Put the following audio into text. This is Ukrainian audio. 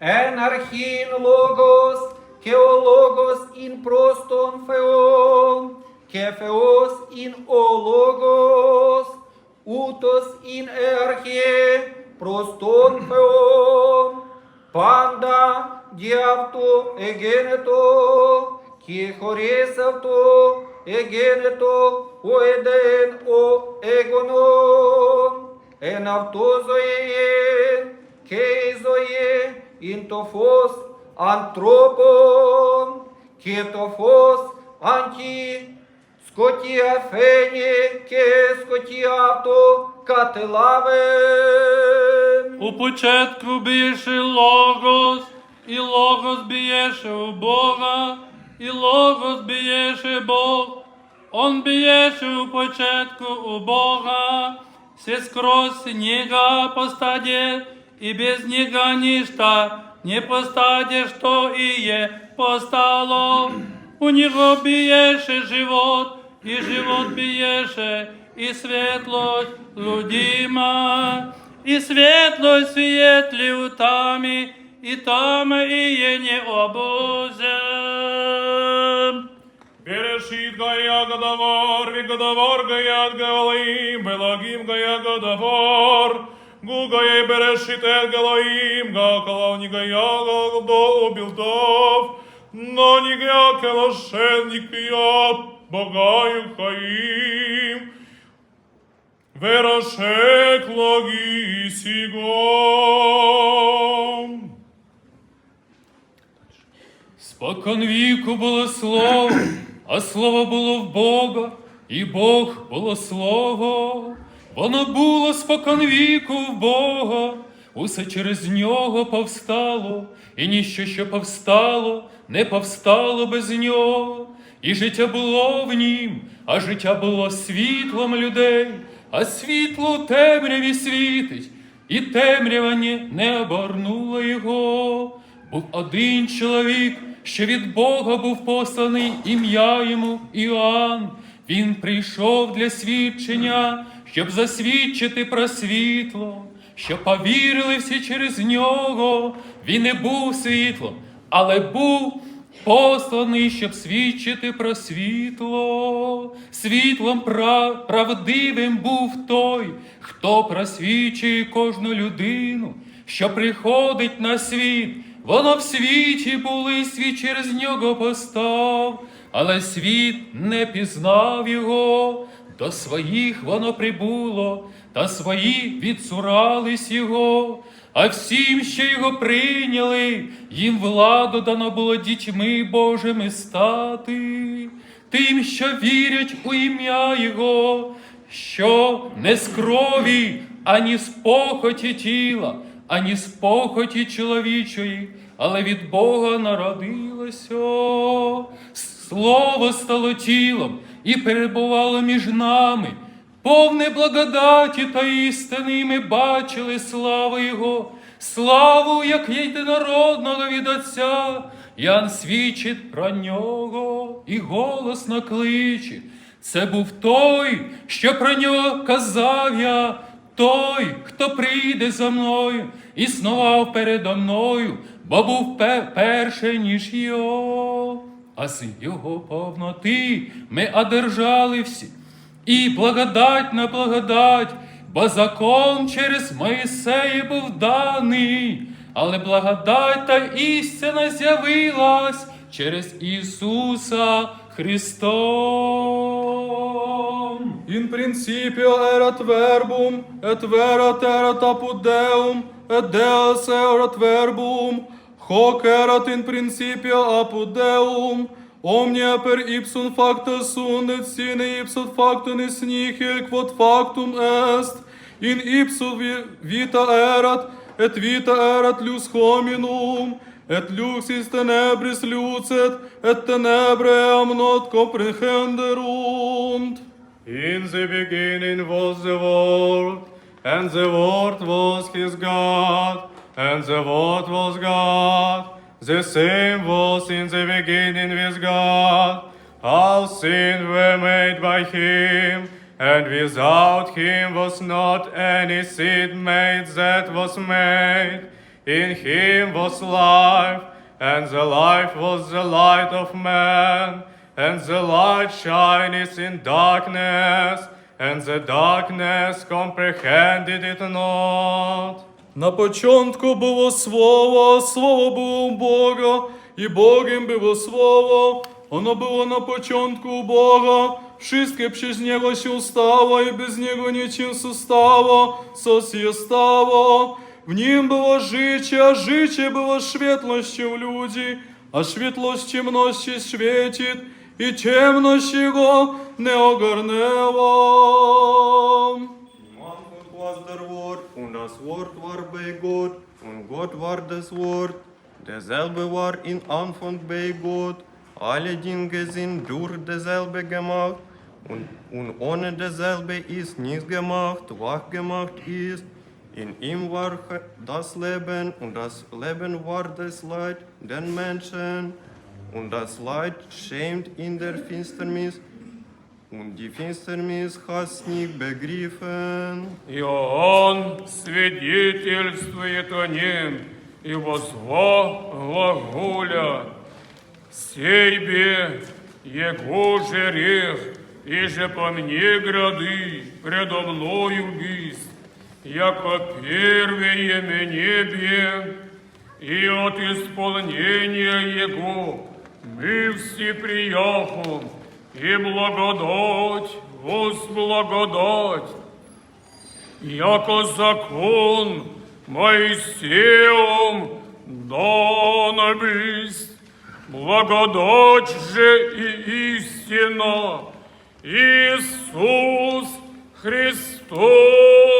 en archin logos, και ο λόγος in prostον Θεόν, και Θεός in ο λόγος, ούτως in έρχε προς τον Θεόν, πάντα δι' αυτό εγένετο, και χωρίς αυτό εγένετο ο εδέν ο έγωνον, εν αυτό ζωήν, και η ζωή ειν το φως ανθρώπων, και το φως αντι σκοτία φαίνει και σκοτία αυτό κατελάβεν. У початку бієше Логос, і Логос бієше у Бога, і Логос бієше Бог. Он бієше у початку у Бога, все скрозь нега постаде, и без нега ничто не постаде, что и е постало. У него бієше живот, і живот бієше, і світлость людима. И светлость светли у тами, и там и не обузем. Берешит гая гадавар, вигадавар гаят галаим, белагим гая гадавар. Гугая берешит эт галаим, гакалавни гая галдо убилдав. Но не гя келашен никия, богаю хаим. Верашек логи сигом. Спокон віку було слово, а слово було в Бога, і Бог було слово. Воно було спокон віку в Бога, усе через нього повстало, і ніщо, що повстало, не повстало без нього. І життя було в нім, а життя було світлом людей, а світло у темряві світить, і темрява не обернула його. Був один чоловік, що від Бога був посланий ім'я йому Іоанн. Він прийшов для свідчення, щоб засвідчити про світло, щоб повірили всі через нього. Він не був світлом, але був посланий, щоб свідчити про світло. Світлом прав- правдивим був той, хто просвічує кожну людину, що приходить на світ. Воно в світі були, світ через нього постав, але світ не пізнав його. До своїх воно прибуло, та свої відсурались його. А всім, що його прийняли, їм владу дано було дітьми Божими стати, тим, що вірять у ім'я Його, що не з крові, ані з похоті тіла, ані з похоті чоловічої, але від Бога народилося. Слово стало тілом і перебувало між нами. Повне благодаті та істини, і ми бачили славу Його, славу, як єдинородного від Отця. Ян свідчить про нього і голосно кличе. Це був той, що про нього казав я, той, хто прийде за мною, існував передо мною, бо був пе- перший, ніж його. А з його повноти ми одержали всі. І благодать на благодать, бо закон через Моїсея був даний, але благодать та істина з'явилась через Ісуса Христом. In principio erat verbum, et verat erat apud Deum, et Deus erat verbum, hoc erat in principio apud Deum, omnia per ipsum facta sunt, et sine ipsum factum is nihil quod factum est, in ipsum vita erat, et vita erat lux hominum, et lux is tenebris lucet, et tenebrae not comprehenderunt. In the beginning was the Word, and the Word was His God, and the Word was God. The same was in the beginning with God. All things were made by Him, and without Him was not any seed made that was made. In him was life, and the life was the light of man. And the light shineth in darkness, and the darkness comprehended it not. На початку було Слово, Слово було Бога, и Богом было Слово. Оно было на початку у Бога. Wszystkie przez Niego się stało, i bez Niego niczym zostało, co się stało. W Nim było życie, a życie było świetłością ludzi, a świetłość ciemności świecić, Anfang was der Wort, und das Wort war bei Gott, und Gott war das Wort. Derselbe war in Anfang bei Gott. Alle Dinge sind durch derselbe gemacht, und, und ohne derselbe ist nichts gemacht, was gemacht ist. In ihm war das Leben, und das Leben war das Leid der Menschen. Und das Leid schämt in der Finsternis, und die Finsternis hast nicht begriffen. Иоанн свидетельствует о нем, и возва глаголя, «Сейбе его жерех, и же по мне грады предо мною бис, яко первее мне бе, и от исполнения его мы все прияхом, и благодать, возблагодать, яко закон Моисеем дан бысть, благодать же и истина, Иисус Христом